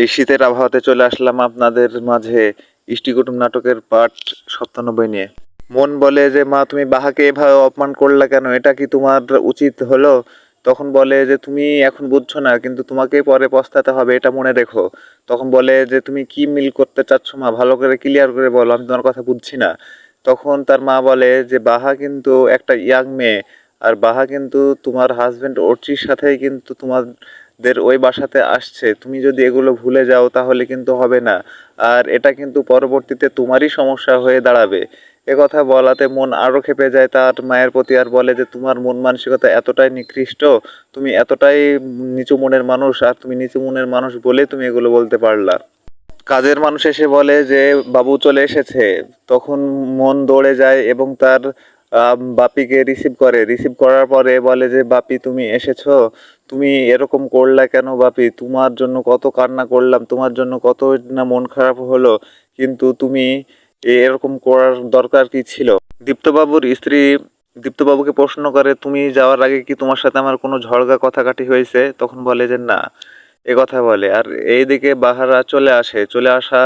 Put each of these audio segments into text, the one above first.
এই শীতের আবহাওয়াতে চলে আসলাম আপনাদের মাঝে ইষ্টিকুটুম নাটকের পার্ট সপ্তানব্বই নিয়ে। মন বলে যে, মা, তুমি বাহাকে এভাবে অপমান করলা কেন? এটা কি তোমার উচিত হলো? তখন বলে যে, তুমি এখন বুঝছ না, কিন্তু তোমাকে পরে পস্তাতে হবে, এটা মনে রেখো। তখন বলে যে, তুমি কি মিল করতে চাচ্ছ, মা? ভালো করে ক্লিয়ার করে বলো, আমি তোমার কথা বুঝছি না। তখন তার মা বলে যে, বাহা কিন্তু একটা ইয়াং মেয়ে, আর বাহা কিন্তু তোমার হাজবেন্ড অর্চির সাথেই কিন্তু তোমাদের ওই বাসাতে আসছে, তুমি যদি এগুলো ভুলে যাও তাহলে কিন্তু হবে না। আর এটা কিন্তু পরবর্তীতে তোমারই সমস্যা হয়ে দাঁড়াবে। কথা বলাতে মন আরও খেপে যায়, তার মায়ের প্রতি আর বলে যে, তোমার মন মানসিকতা এতটাই নিকৃষ্ট, তুমি এতটাই নিচু মনের মানুষ, আর তুমি নিচু মনের মানুষ বলে তুমি এগুলো বলতে পারলা। কাজের মানুষ এসে বলে যে, বাবু চলে এসেছে। তখন মন দৌড়ে যায় এবং তার বাপিকে রিসিভ করে। রিসিভ করার পরে বলে যে, বাপি, তুমি এসেছ? তুমি এরকম করলা কেন বাপি? তোমার জন্য কত কান্না করলাম, তোমার জন্য কত না মন খারাপ হলো, কিন্তু তুমি এরকম করার দরকার কি ছিল? দীপ্তবাবুর স্ত্রী দীপ্তবাবুকে প্রশ্ন করে, তুমি যাওয়ার আগে কি তোমার সাথে আমার কোনো ঝগড়া কথাকাটি হয়েছে? তখন বলে যে, না। এ কথা বলে। আর এইদিকে বাহারা চলে আসে। চলে আসা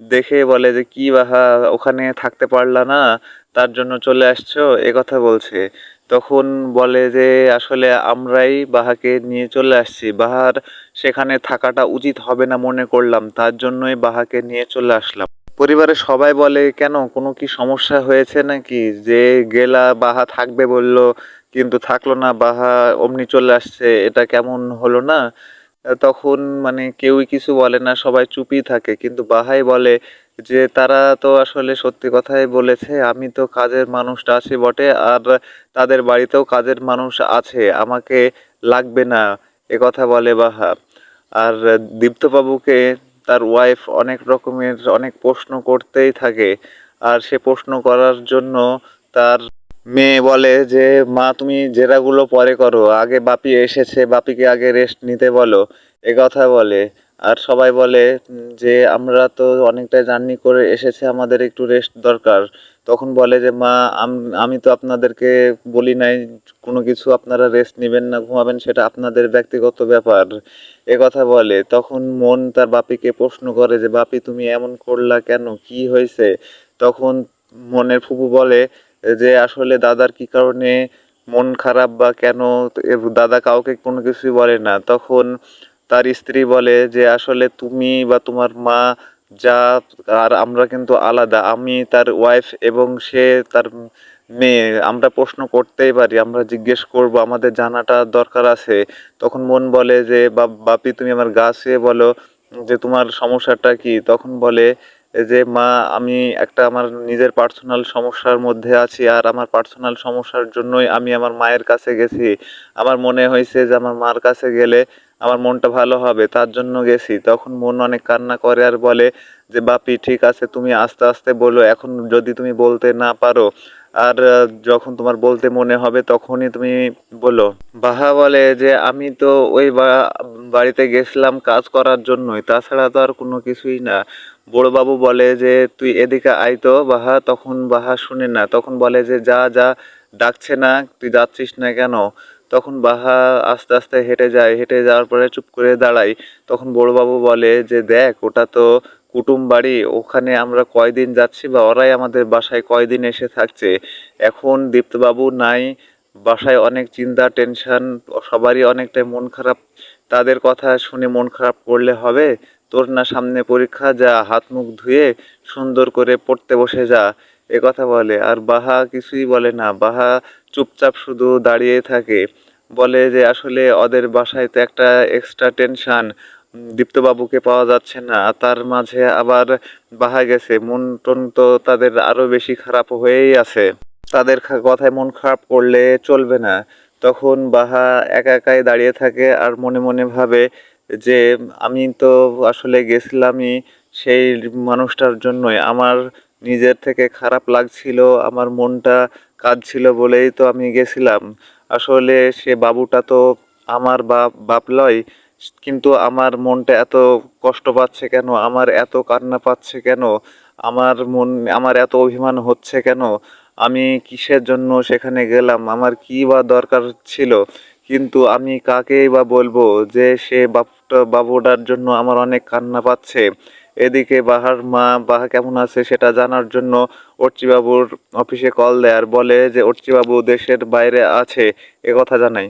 দেখে বলে যে, কি বাহা, ওখানে থাকতে পারলা না, তার জন্য চলে আসছো? এ কথা বলছে। তখন বলে যে, আসলে আমরাই বাহাকে নিয়ে চলে আসছি। বাহার সেখানে থাকাটা উচিত হবে না মনে করলাম, তার জন্যই বাহাকে নিয়ে চলে আসলাম। পরিবারের সবাই বলে, কেন, কোনো কি সমস্যা হয়েছে নাকি? যে গেলা বাহা থাকবে বলল, কিন্তু থাকল না, বাহা অমনি চলে আসছে, এটা কেমন হলো না? তখন মানে কেউই কিছু বলে না, সবাই চুপই থাকে। কিন্তু বাহাই বলে যে, তারা তো আসলে সত্যি কথাই বলেছে, আমি তো কাজের মানুষটা আছি বটে, আর তাদের বাড়িতেও কাজের মানুষ আছে, আমাকে লাগবে না। এ কথা বলে বাহা। আর দীপ্তবাবুকে তার ওয়াইফ অনেক রকমের, অনেক প্রশ্ন করতেই থাকে। আর সে প্রশ্ন করার জন্য তার মেয়ে বলে যে, মা, তুমি জেরাগুলো পরে করো, আগে বাপি এসেছে, বাপিকে আগে রেস্ট নিতে বলো। এ কথা বলে। আর সবাই বলে, যে, আমরা তো অনেকটা জার্নি করে এসেছে, আমাদের একটু রেস্ট দরকার। তখন বলে যে, মা, আমি তো আপনাদেরকে বলি নাই, কোনো কিছু আপনারা রেস্ট নেবেন না, ঘুমাবেন, সেটা আপনাদের ব্যক্তিগত ব্যাপার। এ কথা বলে। তখন মন তার বাপিকে প্রশ্ন করে যে, বাপি, তুমি এমন করলা কেন? কি হয়েছে? তখন মনের ফুপু বলে যে আসলে দাদার কি কারণে মন খারাপ বা কেন দাদা কাউকে কোনো কিছুই বলে না? তখন তার স্ত্রী বলে যে, আসলে তুমি বা তোমার মা যা, আর আমরা কিন্তু আলাদা। আমি তার ওয়াইফ এবং সে তার মেয়ে। আমরা প্রশ্ন করতেই পারি, আমরা জিজ্ঞেস করব, আমাদের জানাটা দরকার আছে। তখন মন বলে যে "বাপ- বাপি তুমি আমার গা বলো যে, তোমার সমস্যাটা কি? তখন বলে যে মা, আমি একটা আমার নিজের পার্সোনাল সমস্যার মধ্যে আছি আর আমার পার্সোনাল সমস্যার জন্যই আমি আমার মায়ের কাছে গেছি। আমার মনে হয়েছে যে আমার মার কাছে গেলে আমার মনটা ভালো হবে, তার জন্য গেছি। তখন মন অনেক কান্না করে আর বলে যে, বাপি, ঠিক আছে, তুমি আস্তে আস্তে বলো। এখন যদি তুমি বলতে না পারো আর যখন তোমার বলতে মনে হবে তখনই তুমি বলো। বাহা বলে যে, আমি তো ওই বাড়িতে গেছিলাম কাজ করার জন্যই। তাছাড়া তো আর কোনো কিছুই না। বড়বাবু বলে যে, তুই এদিকে আয় তো বাহা। তখন বাহা শুনে না। তখন বলে যে, যা যা, ডাকছে না, তুই যাচ্ছিস না কেন? তখন বাহা আস্তে আস্তে হেঁটে যায়। হেঁটে যাওয়ার পরে চুপ করে দাঁড়ায়। তখন বড়বাবু বলে যে, দেখ, ওটা তো কুটুম বাড়ি, ওখানে আমরা কয়দিন যাচ্ছি বা ওরাই আমাদের বাসায় কয়দিন এসে থাকছে? এখন দীপ্তবাবু নাই, বাসায় অনেক চিন্তা, টেনশন, সবারই অনেকটাই মন খারাপ। তাদের কথা শুনে মন খারাপ করলে হবে? তোর না সামনে পরীক্ষা, যা হাত মুখ ধুয়ে সুন্দর করে পড়তে বসে যা। এ কথা বলে, আর বাহা কিছুই বলে না। বাহা চুপচাপ শুধু দাঁড়িয়ে থাকে। বলে যে আসলে ওদের বাসায় তো একটা এক্সট্রা টেনশন দীপ্তবাবুকে পাওয়া যাচ্ছে না। তার মাঝে আবার বাহা গেছে। মন টন তো তাদের আরও বেশি খারাপ হয়েই আছে। তাদের কথায় মন খারাপ করলে চলবে না। তখন বাহা একা একাই দাঁড়িয়ে থাকে আর মনে মনে ভাবে যে, আমি তো আসলে গেছিলামই সেই মানুষটার জন্যই। আমার নিজের থেকে খারাপ লাগছিল, আমার মনটা কাঁদছিল বলেই তো আমি গেছিলাম। আসলে সে বাবুটা তো আমার বাপ বাপ লয়। কিন্তু আমার মনটা এত কষ্ট পাচ্ছে কেন? আমার এত কান্না পাচ্ছে কেন? আমার মন, আমার এত অভিমান হচ্ছে কেন? আমি কিসের জন্য সেখানে গেলাম? আমার কি বা দরকার ছিল? কিন্তু আমি কাকেই বা বলব যে সে বাপটা, বাবুটার জন্য আমার অনেক কান্না পাচ্ছে। এদিকে বাহার মা, বাহা কেমন আছে সেটা জানার জন্য অর্চিবাবুর অফিসে কল দেয় আর বলে যে, অর্চিবাবু দেশের বাইরে আছে, এ কথা জানাই।